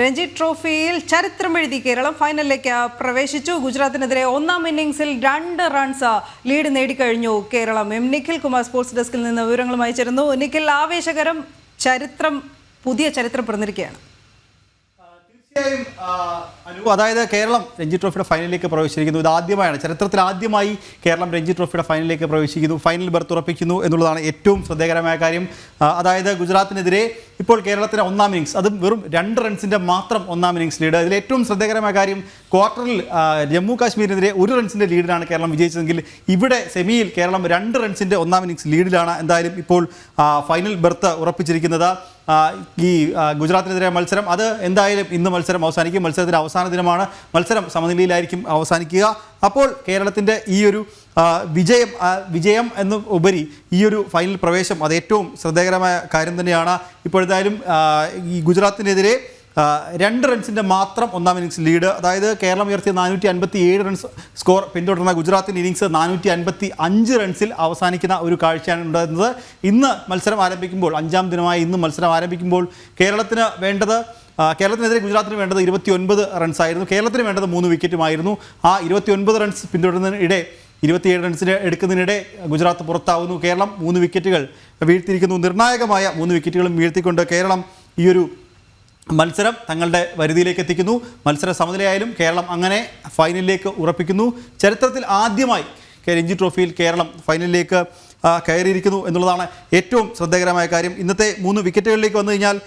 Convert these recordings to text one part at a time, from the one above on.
രഞ്ജി ട്രോഫിയിൽ ചരിത്രമെഴുതി കേരളം ഫൈനലിലേക്ക് പ്രവേശിച്ചു. ഗുജറാത്തിനെതിരെ ഒന്നാം ഇന്നിംഗ്സിൽ രണ്ട് റൺസ് ലീഡ് നേടിക്കഴിഞ്ഞു. കേരളം എം നിഖിൽ കുമാർ സ്പോർട്സ് ഡെസ്കിൽ നിന്ന് വിവരങ്ങളുമായി ചേരുന്നു. നിഖിൽ ആവേശകരം ചരിത്രം പുതിയ ചരിത്രം പിറന്നിരിക്കുകയാണ്. തീർച്ചയായും അനു അതായത് കേരളം രഞ്ജി ട്രോഫിയുടെ ഫൈനലിലേക്ക് പ്രവേശിച്ചിരിക്കുന്നു. ഇത് ആദ്യമായാണ്. ചരിത്രത്തിൽ ആദ്യമായി കേരളം രഞ്ജി ട്രോഫിയുടെ ഫൈനലിലേക്ക് പ്രവേശിക്കുന്നു. ഫൈനൽ ബർത്ത് ഉറപ്പിക്കുന്നു എന്നുള്ളതാണ് ഏറ്റവും ശ്രദ്ധേയകരമായ കാര്യം. അതായത് ഗുജറാത്തിനെതിരെ ഇപ്പോൾ കേരളത്തിന് ഒന്നാം ഇന്നിങ്സ് അതും വെറും രണ്ട് റൺസിന്റെ മാത്രം ഒന്നാം ഇന്നിങ്സ് ലീഡ് അതിൽ ഏറ്റവും ശ്രദ്ധേയകരമായ കാര്യം ക്വാർട്ടറിൽ ജമ്മു കാശ്മീരിനെതിരെ ഒരു റൺസിന്റെ ലീഡിലാണ് കേരളം വിജയിച്ചതെങ്കിൽ ഇവിടെ സെമിയിൽ കേരളം രണ്ട് റൺസിന്റെ ഒന്നാം ഇന്നിങ്സ് ലീഡിലാണ് എന്തായാലും ഇപ്പോൾ ഫൈനൽ ബെർത്ത് ഉറപ്പിച്ചിരിക്കുന്നത്. ഈ ഗുജറാത്തിനെതിരെ മത്സരം. അത് എന്തായാലും ഇന്ന് മത്സരം അവസാനിക്കും. മത്സരത്തിന്റെ അവസാന ദിനമാണ്. മത്സരം സമനിലയിലായിരിക്കും അവസാനിക്കുക. അപ്പോൾ കേരളത്തിന്റെ ഈ ഒരു വിജയം വിജയം എന്ന് ഉപരി ഈ ഒരു ഫൈനൽ പ്രവേശം അത് ഏറ്റവും ശ്രദ്ധേയകരമായ കാര്യം തന്നെയാണ്. ഇപ്പോഴെന്തായാലും ഈ ഗുജറാത്തിനെതിരെ രണ്ട് റൺസിന്റെ മാത്രം ഒന്നാം ഇന്നിങ്സ് ലീഡ് അതായത് കേരളം ഉയർത്തിയ നാനൂറ്റി അൻപത്തി ഏഴ് റൺസ് സ്കോർ പിന്തുടർന്ന ഗുജറാത്തിന്റെ ഇന്നിങ്സ് നാനൂറ്റി അൻപത്തി അഞ്ച് റൺസിൽ അവസാനിക്കുന്ന ഒരു കാഴ്ചയാണ് ഉണ്ടായിരുന്നത്. ഇന്ന് മത്സരം ആരംഭിക്കുമ്പോൾ അഞ്ചാം ദിനമായി ഇന്ന് മത്സരം ആരംഭിക്കുമ്പോൾ കേരളത്തിന് വേണ്ടത് കേരളത്തിനെതിരെ ഗുജറാത്തിന് വേണ്ടത് ഇരുപത്തി ഒൻപത് റൺസായിരുന്നു കേരളത്തിന് വേണ്ടത് മൂന്ന് വിക്കറ്റുമായിരുന്നു ആ ഇരുപത്തി ഒൻപത് റൺസ് പിന്തുടരുന്നതിനിടെ ഇരുപത്തിയേഴ് റൺസിന് എടുക്കുന്നതിനിടെ ഗുജറാത്ത് പുറത്താവുന്നു. കേരളം മൂന്ന് വിക്കറ്റുകൾ വീഴ്ത്തിയിരിക്കുന്നു. നിർണായകമായ മൂന്ന് വിക്കറ്റുകളും വീഴ്ത്തിക്കൊണ്ട് കേരളം ഈയൊരു മത്സരം തങ്ങളുടെ വരുതിയിലേക്ക് എത്തിക്കുന്നു. മത്സര സമനിലയായാലും കേരളം അങ്ങനെ ഫൈനലിലേക്ക് ഉറപ്പിക്കുന്നു. ചരിത്രത്തിൽ ആദ്യമായി രഞ്ജി ട്രോഫിയിൽ കേരളം ഫൈനലിലേക്ക് കയറിയിരിക്കുന്നു എന്നുള്ളതാണ് ഏറ്റവും ശ്രദ്ധേയകരമായ കാര്യം. ഇന്നത്തെ മൂന്ന് വിക്കറ്റുകളിലേക്ക് വന്നു കഴിഞ്ഞാൽ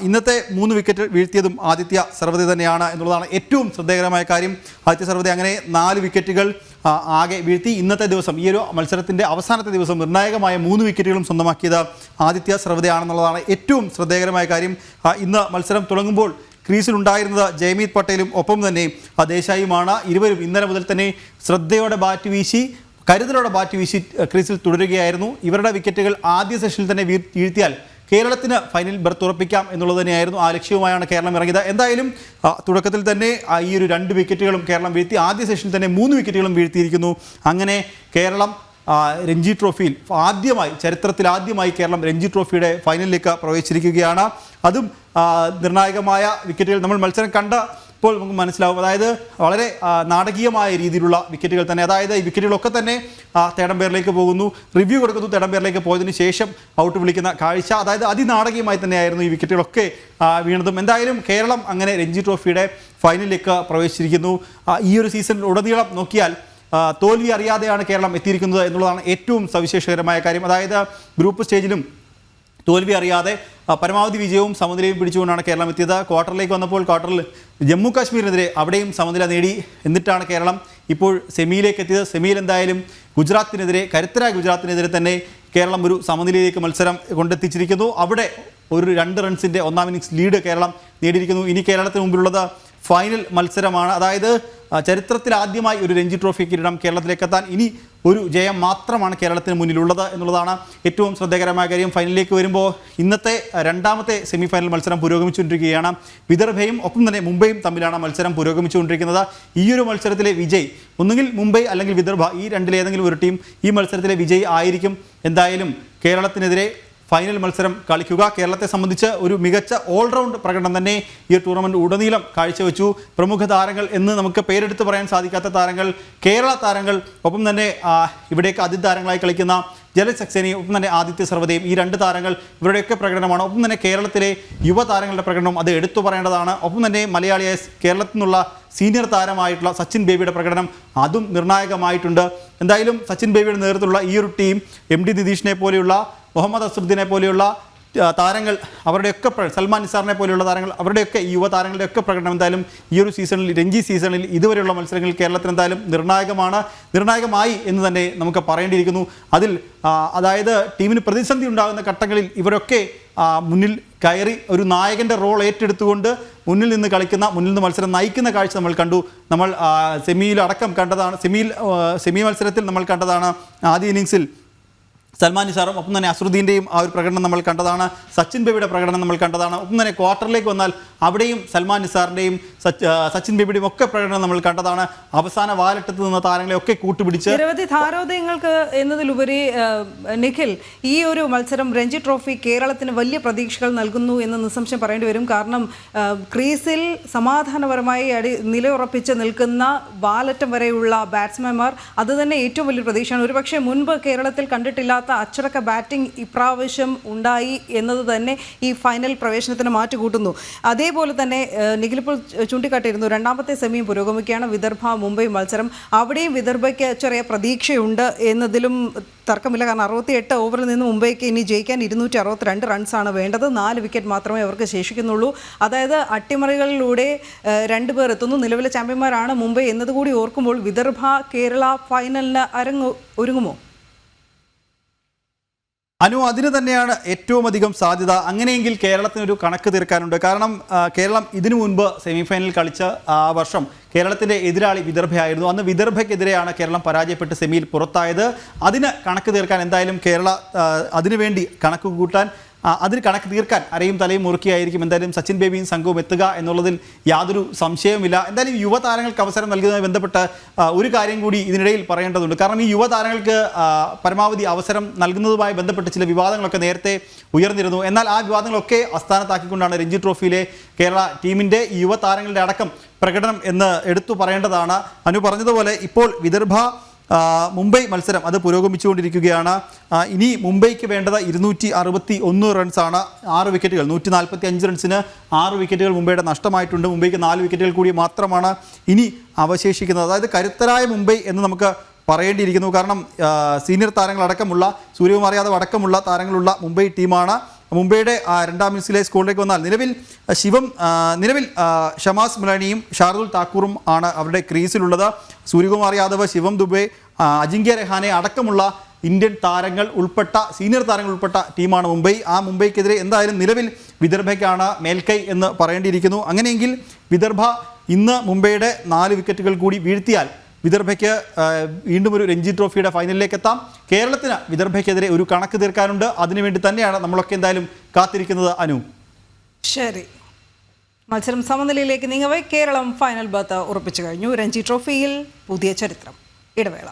ഇന്നത്തെ മൂന്ന് വിക്കറ്റ് വീഴ്ത്തിയതും ആദിത്യ സർവതി തന്നെയാണ് എന്നുള്ളതാണ് ഏറ്റവും ശ്രദ്ധേയകരമായ കാര്യം. ആദിത്യ സർവതി അങ്ങനെ നാല് വിക്കറ്റുകൾ ആകെ വീഴ്ത്തി ഇന്നത്തെ ദിവസം ഈ ഒരു മത്സരത്തിന്റെ അവസാനത്തെ ദിവസം നിർണായകമായ മൂന്ന് വിക്കറ്റുകളും സ്വന്തമാക്കിയത് ആദിത്യ സർവതയാണെന്നുള്ളതാണ് ഏറ്റവും ശ്രദ്ധേയകരമായ കാര്യം. ഇന്ന് മത്സരം തുടങ്ങുമ്പോൾ ക്രീസിലുണ്ടായിരുന്നത് ജയമീത് പട്ടേലും ഒപ്പം തന്നെ ദേശായിയുമാണ് ഇരുവരും ഇന്നലെ മുതൽ തന്നെ ശ്രദ്ധയോടെ ബാറ്റ് വീശി കരുതലോടെ ബാറ്റ് വീശി ക്രീസിൽ തുടരുകയായിരുന്നു. ഇവരുടെ വിക്കറ്റുകൾ ആദ്യ സെഷനിൽ തന്നെ വീഴ്- വീഴ്ത്തിയാൽ കേരളത്തിന് ഫൈനൽ ബർത്ത് ഉറപ്പിക്കാം എന്നുള്ളത് തന്നെയായിരുന്നു ആ ലക്ഷ്യവുമായാണ് കേരളം ഇറങ്ങിയത്. എന്തായാലും തുടക്കത്തിൽ തന്നെ ഈ ഒരു രണ്ട് വിക്കറ്റുകളും കേരളം വീഴ്ത്തി ആദ്യ സെഷനിൽ തന്നെ മൂന്ന് വിക്കറ്റുകളും വീഴ്ത്തിയിരിക്കുന്നു. അങ്ങനെ കേരളം രഞ്ജി ട്രോഫിയിൽ ആദ്യമായി ചരിത്രത്തിൽ ആദ്യമായി കേരളം രഞ്ജി ട്രോഫിയുടെ ഫൈനലിലേക്ക് പ്രവേശിച്ചിരിക്കുകയാണ്. അതും നിർണായകമായ വിക്കറ്റുകൾ നമ്മൾ മത്സരം കണ്ട ഇപ്പോൾ നമുക്ക് മനസ്സിലാവും. അതായത് വളരെ നാടകീയമായ രീതിയിലുള്ള വിക്കറ്റുകൾ തന്നെ. അതായത് ഈ വിക്കറ്റുകളൊക്കെ തന്നെ തേടംപേറിലേക്ക് പോകുന്നു. റിവ്യൂ കൊടുക്കുന്നു തേടംപേറിലേക്ക് പോയതിനു ശേഷം ഔട്ട് വിളിക്കുന്ന കാഴ്ച. അതായത് അതിനാടകീയമായി തന്നെയായിരുന്നു ഈ വിക്കറ്റുകളൊക്കെ വീണതും. എന്തായാലും കേരളം അങ്ങനെ രഞ്ജി ട്രോഫിയുടെ ഫൈനലിലേക്ക് പ്രവേശിച്ചിരിക്കുന്നു. ഈ ഒരു സീസണിൽ ഉടനീളം നോക്കിയാൽ തോൽവി അറിയാതെയാണ് കേരളം എത്തിയിരിക്കുന്നത് എന്നുള്ളതാണ് ഏറ്റവും സവിശേഷകരമായ കാര്യം. അതായത് ഗ്രൂപ്പ് സ്റ്റേജിലും തോൽവി അറിയാതെ പരമാവധി വിജയവും സമനിലയും പിടിച്ചുകൊണ്ടാണ് കേരളം എത്തിയത്. ക്വാർട്ടറിലേക്ക് വന്നപ്പോൾ ക്വാർട്ടറിൽ ജമ്മു കാശ്മീരിനെതിരെ അവിടെയും സമനില നേടി എന്നിട്ടാണ് കേരളം ഇപ്പോൾ സെമിയിലേക്ക് എത്തിയത്. സെമിയിൽ എന്തായാലും ഗുജറാത്തിനെതിരെ കരുത്തരായ ഗുജറാത്തിനെതിരെ തന്നെ കേരളം ഒരു സമനിലയിലേക്ക് മത്സരം കൊണ്ടെത്തിച്ചിരിക്കുന്നു. അവിടെ ഒരു രണ്ട് റൺസിന്റെ ഒന്നാം ഇന്നിങ്സ് ലീഡ് കേരളം നേടിയിരിക്കുന്നു. ഇനി കേരളത്തിന് മുമ്പിലുള്ളത് ഫൈനൽ മത്സരമാണ്. അതായത് ചരിത്രത്തിൽ ആദ്യമായി ഒരു രഞ്ജി ട്രോഫി കിരീടം കേരളത്തിലേക്ക് എത്താൻ ഇനി ഒരു ജയം മാത്രമാണ് കേരളത്തിന് മുന്നിലുള്ളത് എന്നുള്ളതാണ് ഏറ്റവും ശ്രദ്ധേയകരമായ കാര്യം. ഫൈനലിലേക്ക് വരുമ്പോൾ ഇന്നത്തെ രണ്ടാമത്തെ സെമി ഫൈനൽ മത്സരം പുരോഗമിച്ചുകൊണ്ടിരിക്കുകയാണ്. വിദർഭയും ഒപ്പം തന്നെ മുംബൈയും തമ്മിലാണ് മത്സരം പുരോഗമിച്ചുകൊണ്ടിരിക്കുന്നത്. ഈ ഒരു മത്സരത്തിലെ വിജയ് ഒന്നുകിൽ മുംബൈ അല്ലെങ്കിൽ വിദർഭ ഈ രണ്ടിലേതെങ്കിലും ഒരു ടീം ഈ മത്സരത്തിലെ വിജയ് ആയിരിക്കും. എന്തായാലും കേരളത്തിനെതിരെ ഫൈനൽ മത്സരം കളിക്കുക. കേരളത്തെ സംബന്ധിച്ച് ഒരു മികച്ച ഓൾറൗണ്ട് പ്രകടനം തന്നെ ഈ ടൂർണമെന്റ് ഉടനീളം കാഴ്ചവെച്ചു. പ്രമുഖ താരങ്ങൾ എന്ന് നമുക്ക് പേരെടുത്ത് പറയാൻ സാധിക്കാത്ത താരങ്ങൾ കേരള താരങ്ങൾ ഒപ്പം തന്നെ ഇവിടേക്ക് അതിതാരങ്ങളായി കളിക്കുന്ന ജലജ് സക്സേനയും ഒപ്പം തന്നെ ആദിത്യ സർവതയും ഈ രണ്ട് താരങ്ങൾ ഇവരുടെയൊക്കെ പ്രകടനമാണ്. ഒപ്പം തന്നെ കേരളത്തിലെ യുവതാരങ്ങളുടെ പ്രകടനം അത് എടുത്തു പറയേണ്ടതാണ്. ഒപ്പം തന്നെ മലയാളിയായ കേരളത്തിൽ നിന്നുള്ള സീനിയർ താരമായിട്ടുള്ള സച്ചിൻ ബേബിയുടെ പ്രകടനം അതും നിർണായകമായിട്ടുണ്ട്. എന്തായാലും സച്ചിൻ ബേബിയുടെ നേതൃത്വത്തിലുള്ള ഈ ഒരു ടീം എം ഡി നിതീഷിനെ പോലെയുള്ള മുഹമ്മദ് അസറുദ്ദീനെ പോലെയുള്ള താരങ്ങൾ അവരുടെയൊക്കെ സൽമാൻ നിസാറിനെ പോലെയുള്ള താരങ്ങൾ അവരുടെയൊക്കെ ഈ യുവ താരങ്ങളുടെയൊക്കെ പ്രകടനം എന്തായാലും ഈ ഒരു സീസണിൽ രഞ്ജി സീസണിൽ ഇതുവരെയുള്ള മത്സരങ്ങളിൽ കേരളത്തിന് എന്തായാലും നിർണായകമാണ് നിർണായകമായി എന്ന് തന്നെ നമുക്ക് പറയേണ്ടിയിരിക്കുന്നു. അതിൽ അതായത് ടീമിന് പ്രതിസന്ധി ഉണ്ടാകുന്ന ഘട്ടങ്ങളിൽ ഇവരൊക്കെ മുന്നിൽ കയറി ഒരു നായകന്റെ റോൾ ഏറ്റെടുത്തുകൊണ്ട് മുന്നിൽ നിന്ന് കളിക്കുന്ന മുന്നിൽ നിന്ന് മത്സരം നയിക്കുന്ന കാഴ്ച നമ്മൾ കണ്ടു. നമ്മൾ സെമിയിൽ അടക്കം കണ്ടതാണ് സെമിയിൽ സെമി മത്സരത്തിൽ നമ്മൾ കണ്ടതാണ് ആദ്യ ഇന്നിങ്സിൽ സൽമാൻ നിസാറും ഒപ്പം തന്നെ അസറുദ്ദീന്റെയും ആ ഒരു പ്രകടനം നമ്മൾ കണ്ടതാണ്. സച്ചിൻ ബേബിയുടെ പ്രകടനം നമ്മൾ കണ്ടതാണ്. ഒപ്പം തന്നെ ക്വാർട്ടറിലേക്ക് വന്നാൽ അവിടെയും സൽമാൻ നിസാറിന്റെയും സച്ചിൻ ബേബിയുടെയും ഒക്കെ പ്രകടനം നമ്മൾ കണ്ടതാണ്. അവസാന വാലട്ടത്ത് നിന്ന താരങ്ങളെ ഒക്കെ കൂട്ടുപിടിച്ച് നിരവധി താരോദയങ്ങൾക്ക് എന്നതിലുപരി നിഖിൽ ഈ ഒരു മത്സരം രഞ്ജി ട്രോഫി കേരളത്തിന് വലിയ പ്രതീക്ഷകൾ നൽകുന്നു എന്ന് നിസ്സംശയം പറയേണ്ടി വരും. കാരണം ക്രീസിൽ സമാധാനപരമായി അടി നിലയുറപ്പിച്ച് നിൽക്കുന്ന വാലറ്റം വരെയുള്ള ബാറ്റ്സ്മാൻമാർ അത് തന്നെ ഏറ്റവും വലിയ പ്രതീക്ഷയാണ്. ഒരുപക്ഷെ മുൻപ് കേരളത്തിൽ കണ്ടിട്ടില്ലാത്ത അച്ചടക്ക ബാറ്റിംഗ് ഇപ്രാവശ്യം ഉണ്ടായി എന്നത് തന്നെ ഈ ഫൈനൽ പ്രവേശനത്തിന് മാറ്റുകൂട്ടുന്നു. അതേപോലെ തന്നെ നിഖിലിപ്പോൾ ചൂണ്ടിക്കാട്ടിയിരുന്നു രണ്ടാമത്തെ സെമിയും പുരോഗമിക്കുകയാണ്. വിദർഭ മുംബൈ മത്സരം. അവിടെയും വിദർഭയ്ക്ക് ചെറിയ പ്രതീക്ഷയുണ്ട് എന്നതിലും തർക്കമില്ല. കാരണം അറുപത്തി എട്ട് ഓവറിൽ നിന്ന് മുംബൈക്ക് ഇനി ജയിക്കാൻ ഇരുന്നൂറ്റി അറുപത്തിരണ്ട് റൺസാണ് വേണ്ടത്. നാല് വിക്കറ്റ് മാത്രമേ അവർക്ക് ശേഷിക്കുന്നുള്ളൂ. അതായത് അട്ടിമറികളിലൂടെ രണ്ട് പേർ എത്തുന്നു. നിലവിലെ ചാമ്പ്യന്മാരാണ് മുംബൈ എന്നതുകൂടി ഓർക്കുമ്പോൾ വിദർഭ കേരള ഫൈനലിന് അരങ്ങ് ഒരുങ്ങുമോ? അനു അതിന് തന്നെയാണ് ഏറ്റവും അധികം സാധ്യത. അങ്ങനെയെങ്കിൽ കേരളത്തിന് ഒരു കണക്ക് തീർക്കാനുണ്ട്. കാരണം കേരളം ഇതിനു മുൻപ് സെമിഫൈനൽ കളിച്ച ആ വർഷം കേരളത്തിന്റെ എതിരാളി വിദർഭയായിരുന്നു. അന്ന് വിദർഭയ്ക്കെതിരെയാണ് കേരളം പരാജയപ്പെട്ട് സെമിയിൽ പുറത്തായത്. അതിന് കണക്ക് തീർക്കാൻ എന്തായാലും കേരള അതിനുവേണ്ടി കണക്ക് കൂട്ടാൻ അതിന് കണക്ക് തീർക്കാൻ അരയും തലയും മുറുക്കിയായിരിക്കും. എന്തായാലും സച്ചിൻ ബേബിയും സംഘവും എത്തുക എന്നുള്ളതിൽ യാതൊരു സംശയവുമില്ല. എന്തായാലും യുവതാരങ്ങൾക്ക് അവസരം നൽകുന്നതുമായി ബന്ധപ്പെട്ട് ഒരു കാര്യം കൂടി ഇതിനിടയിൽ പറയേണ്ടതുണ്ട്. കാരണം ഈ യുവതാരങ്ങൾക്ക് പരമാവധി അവസരം നൽകുന്നതുമായി ബന്ധപ്പെട്ട് ചില വിവാദങ്ങളൊക്കെ നേരത്തെ ഉയർന്നിരുന്നു. എന്നാൽ ആ വിവാദങ്ങളൊക്കെ അസ്ഥാനത്താക്കിക്കൊണ്ടാണ് രഞ്ജി ട്രോഫിയിലെ കേരള ടീമിന്റെ യുവതാരങ്ങളുടെ അടക്കം പ്രകടനം എന്ന് എടുത്തു പറയേണ്ടതാണ്. അനു പറഞ്ഞതുപോലെ ഇപ്പോൾ വിദർഭ മുംബൈ മത്സരം അത് പുരോഗമിച്ചുകൊണ്ടിരിക്കുകയാണ്. ഇനി മുംബൈക്ക് വേണ്ടത് ഇരുന്നൂറ്റി അറുപത്തി ഒന്ന് റൺസാണ്. ആറ് വിക്കറ്റുകൾ നൂറ്റി നാൽപ്പത്തി അഞ്ച് റൺസിന് ആറ് വിക്കറ്റുകൾ മുംബൈയുടെ നഷ്ടമായിട്ടുണ്ട്. മുംബൈക്ക് നാല് വിക്കറ്റുകൾ കൂടി മാത്രമാണ് ഇനി അവശേഷിക്കുന്നത്. അതായത് കരുത്തരായ മുംബൈ എന്ന് നമുക്ക് പറയേണ്ടിയിരിക്കുന്നു. കാരണം സീനിയർ താരങ്ങളടക്കമുള്ള സൂര്യകുമാർ യാദവ് അടക്കമുള്ള താരങ്ങളുള്ള മുംബൈ ടീമാണ്. മുംബൈയുടെ രണ്ടാം ഇന്നിംഗ്സിലെ സ്കോറിലേക്ക് വന്നാൽ നിലവിൽ ശിവം നിലവിൽ ഷമാസ് മുലാനിയും ഷാർദുൽ താക്കൂറും ആണ് അവരുടെ ക്രീസിലുള്ളത്. സൂര്യകുമാർ യാദവ് ശിവം ദുബെ അജിങ്ക്യ രഹാനെ അടക്കമുള്ള ഇന്ത്യൻ താരങ്ങൾ ഉൾപ്പെട്ട സീനിയർ താരങ്ങൾ ഉൾപ്പെട്ട ടീമാണ് മുംബൈ. ആ മുംബൈക്കെതിരെ എന്തായാലും നിലവിൽ വിദർഭയ്ക്കാണ് മേൽക്കൈ എന്ന് പറയേണ്ടിയിരിക്കുന്നു. അങ്ങനെയെങ്കിൽ വിദർഭ ഇന്ന് മുംബൈയുടെ നാല് വിക്കറ്റുകൾ കൂടി വീഴ്ത്തിയാൽ വിദർഭയ്ക്ക് വീണ്ടും ഒരു രഞ്ജി ട്രോഫിയുടെ ഫൈനലിലേക്ക് എത്താം കേരളത്തിന് വിദർഭയ്ക്കെതിരെ ഒരു കണക്ക് തീർക്കാനുണ്ട്. അതിനുവേണ്ടി തന്നെയാണ് നമ്മളൊക്കെ എന്തായാലും കാത്തിരിക്കുന്നത് അനു. ശരി. മത്സരം സമനിലയിലേക്ക് നീങ്ങവേ കേരളം ഫൈനൽ ബർത്ത് ഉറപ്പിച്ചു കഴിഞ്ഞു. രഞ്ജി ട്രോഫിയിൽ പുതിയ ചരിത്രം. ഇടവേള.